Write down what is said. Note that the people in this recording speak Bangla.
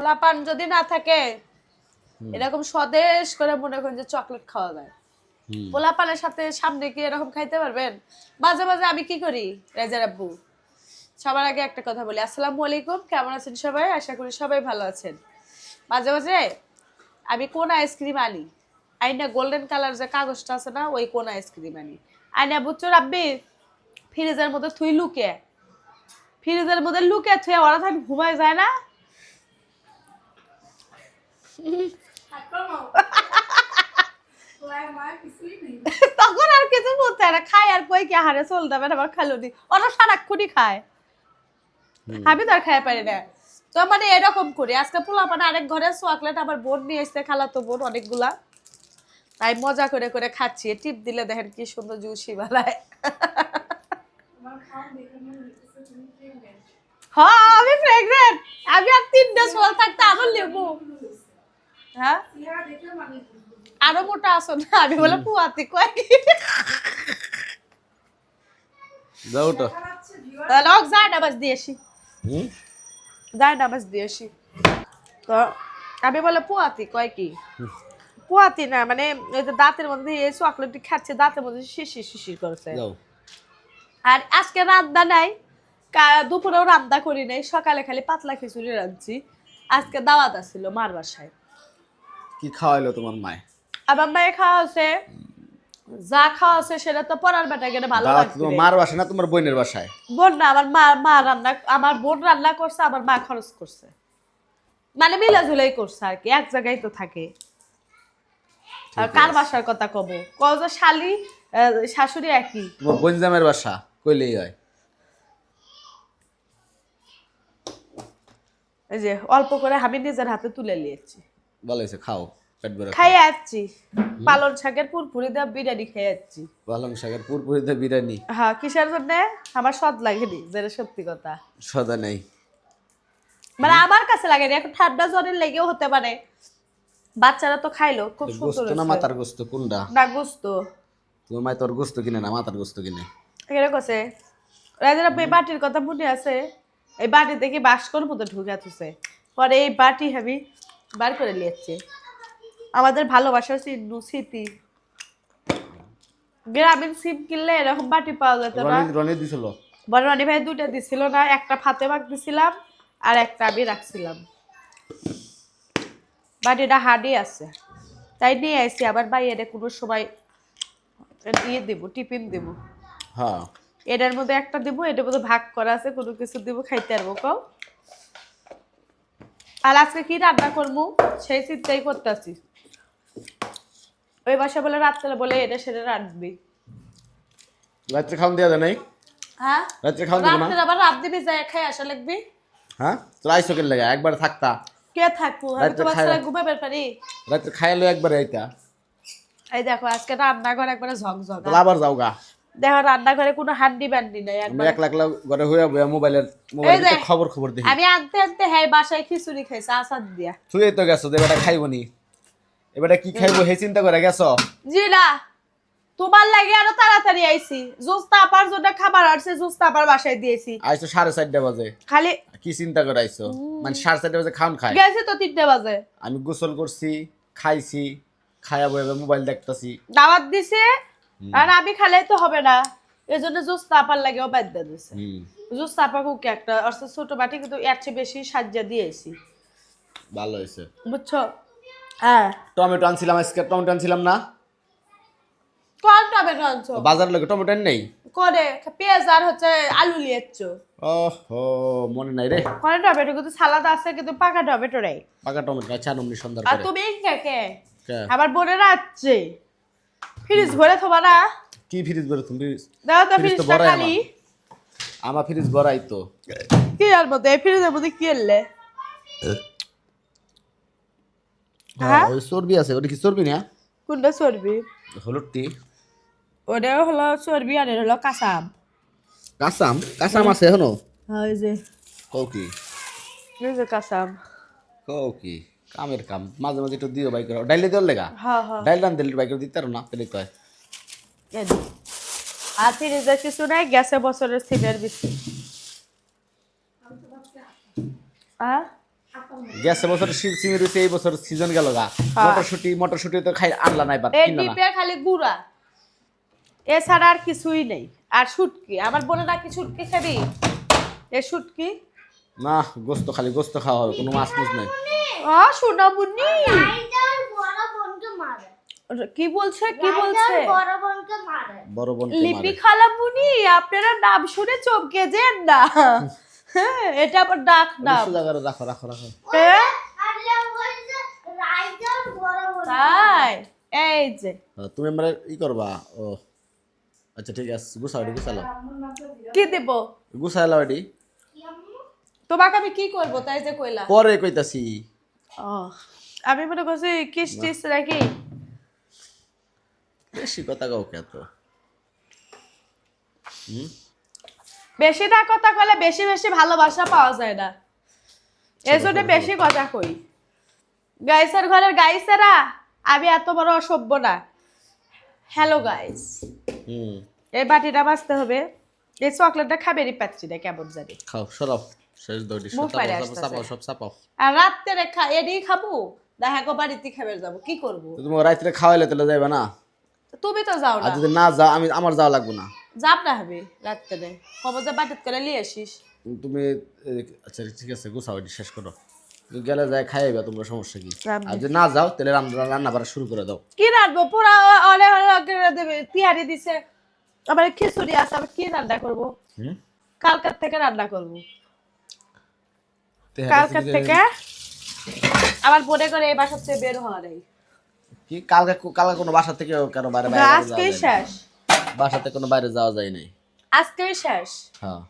পোলাপান যদি না থাকে এরকম স্বদেশ করে মনে করেন যে চকলেট খাওয়া যায়। পোলাপানের সাথে সামনে কি এরকম খাইতে পারবেন? মাঝে মাঝে আমি কি করি রেজার আব্বু সবার আগে একটা কথা বলি আসসালামু আলাইকুম কেমন আছেন সবাই? আশা করি সবাই ভালো আছেন। মাঝে মাঝে আমি কোন আইসক্রিম আনি? আইনা গোল্ডেন কালার যে কাগজটা আছে না ওই কোন আইসক্রিম আনি? আইনা বুঝছ রাব্বি ফ্রিজের মধ্যে থুই লুকে ফ্রিজের মধ্যে লুকে থুয়ে ওরা থাকি ঘুমায় যায় না। তখন আর কিছু বলতে না। খাই আর কই কি হারে চল যাবে আবার খালো নি ওরা সারাক্ষণই খায়। আমি তো আর খাই পারি না। তো মানে এরকম করি। আজকে পোলা মানে আরেক ঘরে চকলেট আমার বোন নিয়ে এসছে খালাতো বোন অনেকগুলা। তাই মজা করে করে খাচ্ছি। টিপ দিলে দেখেন কি সুন্দর জুসি বালায় হ্যাঁ আমি প্রেগনেন্ট আমি আর তিনটা সোল থাকতে আরও লেবু হ্যাঁ? আরও মোটা আসো না? আমি বলে পুয়াতি কয় যাও তাহলে হোক যায় নামাজ দিয়েছি হুম? যায় নামাজ দিয়েছি তো আমি বলে পুয়াতি কয় কি? পুয়াতি না মানে এই যে দাঁতের মধ্যে এই চকলেটটি খাচ্ছে দাঁতের মধ্যে শিশির শিশির করছে। আর আজকে রান্না নাই দুপুরেও রান্না করি নাই সকালে খালি পাতলা খিচুড়ি রাঁধছি। আজকে দাওয়াত আছিল মার বাসায়। কি খাওয়াইলো তোমার মায়? মায়ের খাওয়া হচ্ছে যা খাওয়া হচ্ছে সেটা তো পড়ার বেটা গেলে ভালো তোমার মার বাসায় না তোমার বোনের বাসায়? বোন না আমার মা মা রান্না আমার বোন রান্না করছে আমার মা খরচ করছে। মানে করছে আর কি এক জায়গায় তো থাকে। আর কার বাসার কথা কব? যে শালি শাশুড়ি একই। তোমার বোন জামের বাসা কইলেই হয়। এই যে অল্প করে আমি নিজের হাতে তুলে নিয়েছি। ভালো হয়েছে খাও পেট ভরে খাই যাচ্ছি পালন শাকের পুরপুরি দেওয়া বিরিয়ানি খেয়ে যাচ্ছি পালং শাকের পুরপুরিতে বিরিয়ানি। হ্যাঁ কিসের জন্য? আমার স্বাদ লাগেনি যেটা সত্যি কথা। সদা নেই। মানে আমার কাছে লাগেনি এখন ঠান্ডা জ্বরের লেগেও হতে পারে। বাচ্চারা তো খাইলো খুব সুন্দর গোস্ত না। মাথার গোস্ত কোনটা? না গোস্ত। তোমার মায় তোর গোস্ত কিনে না মাথার গোস্ত কিনে? এখানে কছে রাজার এই বাটির কথা মনে আছে? এই বাটি দেখি বাস্কর মতো ঢুকে তুছে পরে এই বাটি আমি বার করে নিয়েছে। আমাদের ভালোবাসার চিহ্ন স্মৃতি। গ্রামীণ সিম কিনলে এরকম বাটি পাওয়া যেত না। রনি দিছিল। বড় রানী ভাই দুটা দিছিল না একটা ফাতে ভাগ দিছিলাম আর একটা আমি রাখছিলাম। বাটিটা হাডি আছে। তাই নিয়ে আসছি আবার বাইরে কোনো সময় ইয়ে দেবো টিফিন দেবো। হ্যাঁ। এটার মধ্যে একটা দিব এটার মধ্যে ভাগ করা আছে কোনো কিছু দিব খাইতে পারব কও? আর আজকে কি রান্না করব? সেই চিন্তাই করতেছি। ওই বাসা বলে রাত্রে বলে এটা সেটা রাঁধবি। রাত্রে খাওয়ান দেওয়া যায় নাই? হ্যাঁ? রাত্রে খাওয়ান দেবো না? রাত্রে আবার রাত দিবি খাই আসা লাগবি। হ্যাঁ? তোর আইসো কেন লাগে? একবার থাকতা। কে থাকব? আমি সাথে ঘুমাবে পারি। রাত্রে খাইলো একবার এইটা এই দেখো আজকে রান্নাঘর একবারে ঝকঝক। তাহলে আবার যাও গা দেখো রান্নাঘরে কোনো হান্ডি বান্ডি নাই আমি একবার। একলা একলা ঘরে হইয়া বইয়া মোবাইলের মোবাইলে খবর খবর দেখি। আমি আনতে আনতে হ্যাঁ বাসায় খিচুড়ি খাইছে আসাদ দিয়া। তুই তো গেছো যে খাইব নি। এবারে কি খাইবো হে চিন্তা করে গেছো? জি না তোমার লাগে আরও তাড়াতাড়ি আইছি। জুস্তা আপার জন্য খাবার আসছে জুস্তা আপার বাসায় দিয়েছি। আইসো সাড়ে চারটা বাজে। খালি কি চিন্তা করে আইসো মানে সাড়ে চারটা বাজে খাওন খাই গেছে তো তিনটে বাজে। আমি গোসল করছি খাইছি খাইয়া বইয়া মোবাইল দেখতাছি। দাওয়াত দিছে আর আমি খালেই তো হবে না। এই জন্য জুস্তা আপার লাগেও বাধ্য দিছে। হুম। জুস্তা আপা কুকে একটা অর্থাৎ ছোট বাটি কিন্তু এর চেয়ে বেশি সাজ্জা দিয়েছি। ভালো হয়েছে। বুঝছ? হ্যাঁ। টমেটো আনছিলাম আজকে টমেটো আনছিলাম না? কোন টমেটো আনছো? বাজার লোকে টমেটো আন নেই? করে পেঁয়াজ আর হচ্ছে আলু লিয়েছো। ওহো মনে নাই রে। কোন টমেটো কিন্তু সালাদ আছে কিন্তু পাকা টমেটো নেই। পাকা টমেটো আচ্ছা নমনি সন্ধ্যার আর তুমি কে কে? কে? আবার বোনেরা আছে। ফ্রিজ ভরে থবা না। কি ফ্রিজ বেরো তুমি দাও তো ফ্রিজ তো খালি। আমার। ফ্রিজ ভরাই তো। কি আর মধ্যে এই ফ্রিজের মধ্যে কি এলে? হ্যাঁ ওই চর্বি আছে ওটা কি চর্বি না? কোনটা চর্বি? হলুদটি ওটা হলো চর্বি আর হলো কাঁচাম। কাঁচাম? কাঁচাম আছে এখনও? হ্যাঁ ওই যে। কও কি? এই যে কাঁচাম। কও কি? কামের কাম। মাঝে মাঝে একটু দিও বাইক করো। ডাইলে দেওয়ার লেগা? হ্যাঁ হ্যাঁ। ডাইল রান দিলে বাইক দিতে পারো না তাহলে কয়। আর ফ্রিজে কিছু নাই গ্যাসে বছরের সিমের হ্যাঁ গেছে বছর শি- রয়েছে এই বছর সিজন গেল গা। হ্যাঁ। মটরশুটি মটরশুটি তো খাই আনলা নাই কিনলা খালি গুড়া। এছাড়া আর কিছুই নেই। আর শুটকি আমার বলে নাকি শুটকি খাবি? এ শুটকি? না গোস্ত খালি গোস্ত খাওয়া হবে কোনো মাছ মুছ নাই। আ সোনামুনি। রাইডার বড় বোনকে মারে। কি বলছে কি বলছে? বড় বোন লিপি খালামুনি আপনারা নাম শুনে চমকে যেন না। হ্যাঁ এটা আবার ডাক নাম। রাখো রাখো রাখো। হ্যাঁ? আরে বলছে রাইডার বড় বোন তাই? এই যে। তুমি আমরা ই করবা ও। আচ্ছা ঠিক আছে গুছাও এটি গুছালো। কি দেব? গুছাইলো এটি। তোমাকে আমি কি করব তাই যে কইলা। পরে কইতাছি। ও আমি মনে করছি কিস টিস নাকি? বেশি কথা কাউ কে তো? বেশি না কথা কইলে বেশি বেশি ভালোবাসা পাওয়া যায় না। এই জন্য বেশি কথা। কই। গাইসের ঘরের গাইসেরা আমি এত বড় অসভ্য না। হ্যালো গাইস হুম। এই বাটিটা বাঁচতে হবে। এই চকলেটটা খাবেরই পাচ্ছি না কেমন জানি। খাও সরাও। শেষ দৌড়ি চাপাও সব চাপাও আর রাত্রে খা এডি খাব দেখা গো বাড়িতে খাবে যাব কি করব? তুমি রাত্রে খাওয়াইলে তাহলে যাইবে না? তুমি তো যাও না। যদি না যাও আমি আমার যাওয়া লাগবে না। যাব না হবে রাত্রে খবর যে বাটিত করে নিয়ে আসিস তুমি আচ্ছা ঠিক আছে গুছাও এটি শেষ করো। গেলে যায় খাইবে তোমরা সমস্যা কি? আর যদি না যাও তাহলে রান্না রান্না বাড়া শুরু করে দাও। কি রাখব পুরা অনেক দেবে তিহারি দিছে। আবার খিচুড়ি আছে কি রান্না করব? কালকার থেকে রান্না করব। কালকার থেকে? আমার মনে করে এই বাসার থেকে বের হওয়া নেই কি? কালকে কালকে কোনো বাসা থেকে কেন বাইরে বাইরে আজকেই শেষ। বাসাতে কোনো বাইরে যাওয়া যায় নাই? আজকেই শেষ। হ্যাঁ।